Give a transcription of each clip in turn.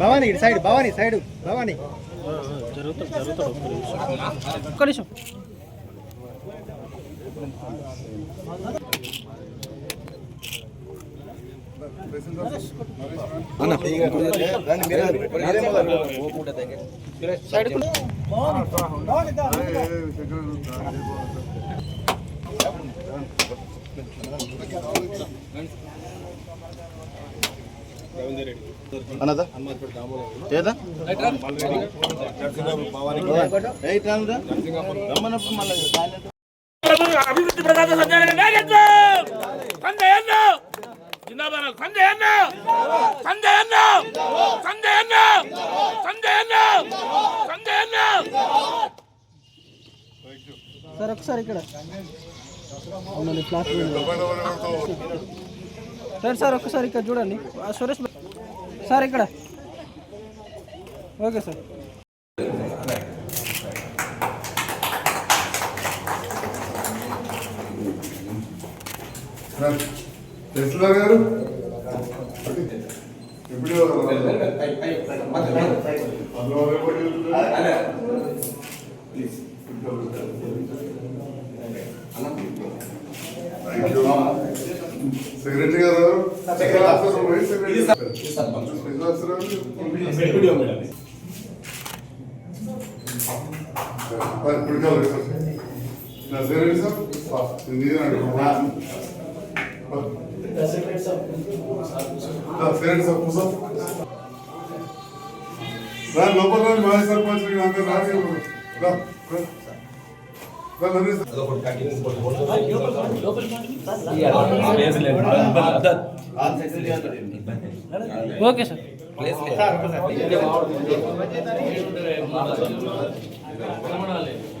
భవానీ ఇటు side Bhavani side Bhavani. ఒక్క నిమిషం. అన్నదా? రానురా రమ్మన్నప్పుడు మళ్ళీ. అభివృద్ధి ప్రదాత సంజయ్ నాయకత్వం సంజయ్ అన్న జిందాబాద్ సంజయ్ అన్న సంజయ్ అన్న సంజయ్ అన్న సంజయ్ అన్న సంజయ్ అన్న సార్ ఒకసారి ఇక్కడ అవునండి క్లాస్ సార్ సార్ ఒక్కసారి ఇక్కడ చూడండి ఆ, సురేష్ భయ్. సార్ ఇక్కడ ఓకే సార్ టెస్లా గారు? ఎప్పుడు సెక్రటరీ గారు? Secretary sir. నేను ఫ్రెండ్స్ కూర్చో రా లోపల రండి, మాజీ సర్పంచ్ అందరూ రాని రా రా. రా, నరేష్. ఓకే సార్ ఇది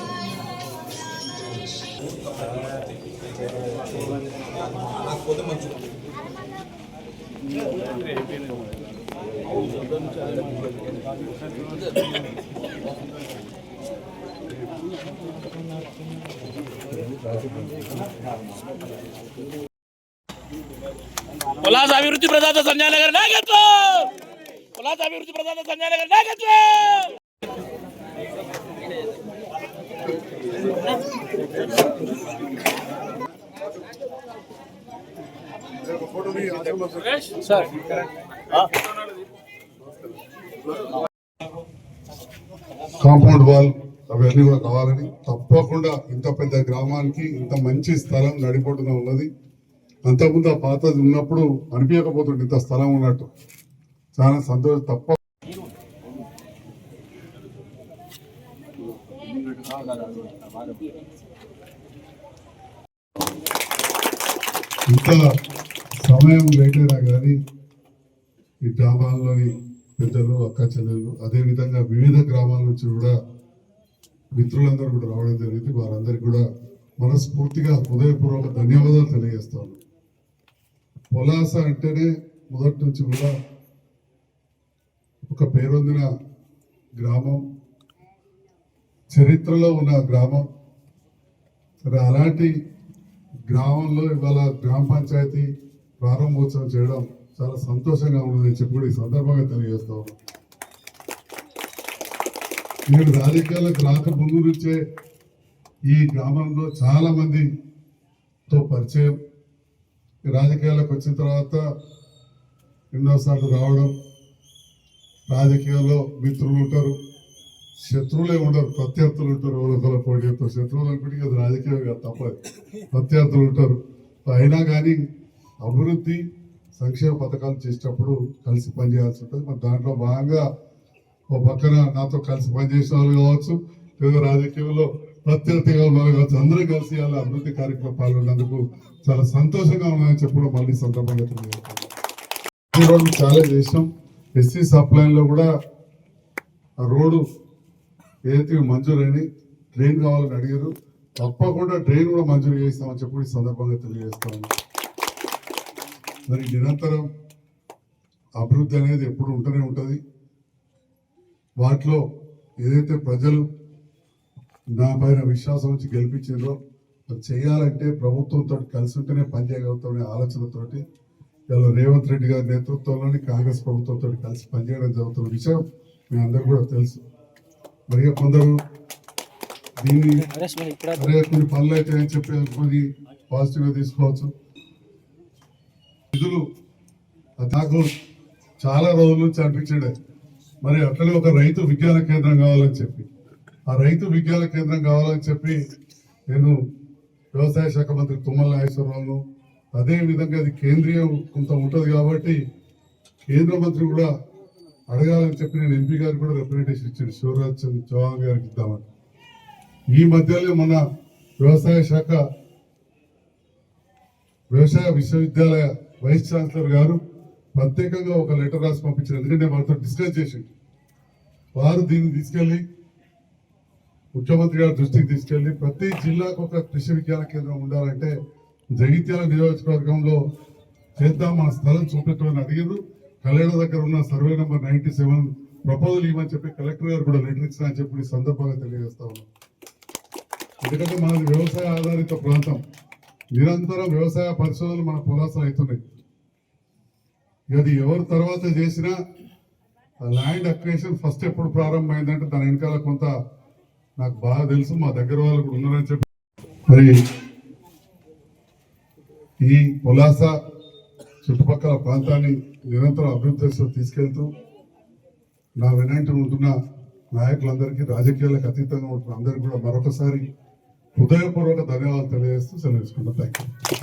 పడండి. అది ఉల్లాస అభివృద్ధి ప్రదాత సంజయ్ నగర్ నాయకత్వం ఉల్లాస అభివృద్ధి ప్రదాత సంజయ్ నగర్ నాయకత్వం ఒక ఫోటో మీ ఆశ్రమం సార్. కాంపౌండ్ వాల్ అవన్నీ కూడా కావాలని తప్పకుండా ఇంత పెద్ద గ్రామానికి ఇంత మంచి స్థలం నడిపోటున ఉన్నది అంతకుముందు ఆ పాతది ఉన్నప్పుడు అనిపించకపోతుంది ఇంత స్థలం ఉన్నట్టు చాలా సంతోషం తప్ప ఇంత సమయం లేట్ అయినా కానీ ఈ గ్రామాల్లోని పెద్దలు అక్క చెల్లెలు అదేవిధంగా వివిధ గ్రామాల నుంచి కూడా మిత్రులందరూ కూడా రావడం జరిగింది. వారందరికీ కూడా మనస్ఫూర్తిగా హృదయపూర్వక ధన్యవాదాలు తెలియజేస్తాను పొలాస అంటేనే మొదటి నుంచి కూడా ఒక పేరొందిన గ్రామం చరిత్రలో ఉన్న గ్రామం. సరే అలాంటి గ్రామంలో ఇవాళ గ్రామ పంచాయతీ ప్రారంభోత్సవం చేయడం చాలా సంతోషంగా ఉందని చెప్పి కూడా ఈ సందర్భంగా తెలియజేస్తా ఉన్నాం. నేను రాజకీయాలకు రాకముందు నుంచే ఈ గ్రామంలో చాలా మందితో పరిచయం రాజకీయాలకు వచ్చిన తర్వాత ఎన్నోసార్లు రావడం రాజకీయాల్లో మిత్రులు ఉంటారు శత్రువులే ఉండరు ప్రత్యర్థులు ఉంటారు ఒకరికొకరు పోటీ శత్రువులు అనుకుంటే అది రాజకీయం కాదు తప్పదు. ప్రత్యర్థులు ఉంటారు. అయినా కానీ అభివృద్ధి సంక్షేమ పథకాలు చేసేటప్పుడు కలిసి పనిచేయాల్సి ఉంటుంది. మరి దాంట్లో భాగంగా ఓ పక్కన నాతో కలిసి పనిచేసిన వాళ్ళు కావచ్చు లేదా రాజకీయంలో ప్రత్యర్థిగా ఉన్నారు కావచ్చు అందరూ కలిసి వాళ్ళ అభివృద్ధి కార్యక్రమం పాల్గొన్నందుకు చాలా సంతోషంగా ఉన్నాయని చెప్పడం మళ్ళీ సందర్భంగా తెలియజేస్తాను రోడ్డు చాలా చేసినాం. ఎస్సీ సప్లైన్లో కూడా ఆ రోడ్డు ఏదైతే మంజూరైంది ట్రైన్ కావాలని అడిగారు. తప్పకుండా ట్రైన్ కూడా మంజూరు చేస్తామని చెప్పి ఈ సందర్భంగా తెలియజేస్తాను. మరి నిరంతరం అభివృద్ధి అనేది ఎప్పుడు ఉంటూనే ఉంటుంది. వాటిలో ఏదైతే ప్రజలు నా పైన విశ్వాసం వచ్చి గెలిపించిందో అది చేయాలంటే ప్రభుత్వంతో కలిసి ఉంటేనే పనిచేయగలుగుతామనే ఆలోచనతోటి ఇలా రేవంత్ రెడ్డి గారి నేతృత్వంలోని కాంగ్రెస్ ప్రభుత్వంతో కలిసి పనిచేయడం జరుగుతున్న విషయం మీ అందరూ కూడా తెలుసు. మరి కొందరు దీన్ని అరే కొన్ని పనులు అయితే అని చెప్పి అనుకుని పాజిటివ్గా తీసుకోవచ్చు. నిధులు నాకు చాలా రోజుల నుంచి అనిపించాడు మరి అట్లనే ఒక రైతు విజ్ఞాన కేంద్రం కావాలని చెప్పి. ఆ రైతు విజ్ఞాన కేంద్రం కావాలని చెప్పి నేను వ్యవసాయ శాఖ మంత్రి తుమ్మల నాగేశ్వరరావును అదేవిధంగా అది కేంద్రీయం కొంత ఉంటుంది కాబట్టి కేంద్ర మంత్రి కూడా అడగాలని చెప్పి నేను ఎంపీ గారికి కూడా రిప్రజెంటేషన్ ఇచ్చాను. శివరాజ్ చంద్ర చౌహాన్ గారికి ఇద్దామని. ఈ మధ్యలో మన వ్యవసాయ శాఖ వ్యవసాయ విశ్వవిద్యాలయ వైస్ ఛాన్సలర్ గారు ప్రత్యేకంగా ఒక లెటర్ రాసి పంపించారు. ఎందుకంటే వారితో డిస్కస్ చేసింది వారు దీన్ని తీసుకెళ్ళి ముఖ్యమంత్రి గారి దృష్టికి తీసుకెళ్ళి ప్రతి జిల్లాకు ఒక కృషి విజ్ఞాన కేంద్రం ఉండాలంటే జగిత్యాల నియోజకవర్గంలో చేద్దాం మన స్థలం చూపెట్టమని అడిగారు కళ్యాణ దగ్గర ఉన్న survey number ninety seven proposal ఇవ్వని చెప్పి కలెక్టర్ గారు కూడా లెటర్ ఇచ్చిన అని చెప్పి సందర్భంగా తెలియజేస్తా ఉన్నాం. ఎందుకంటే మనది వ్యవసాయ ఆధారిత ప్రాంతం. నిరంతరం వ్యవసాయ పరిశోధనలు మన పులాసలు అవుతున్నాయి. అది ఎవరు తర్వాత చేసినా ల్యాండ్ అక్వేషన్ ఫస్ట్ ఎప్పుడు ప్రారంభమైందంటే దాని వెనకాల కొంత నాకు బాగా తెలుసు మా దగ్గర వాళ్ళు కూడా ఉన్నారని చెప్పి. మరి ఈ పులాస చుట్టుపక్కల ప్రాంతాన్ని నిరంతరం అభివృద్ధి తీసుకెళ్తూ నా వెనంటి ఉంటున్న నాయకులందరికీ రాజకీయాలకు అతీతంగా ఉంటున్న అందరికీ కూడా మరొకసారి హృదయపూర్వక ధన్యవాదాలు తెలియజేస్తూ సెలవు థ్యాంక్ యూ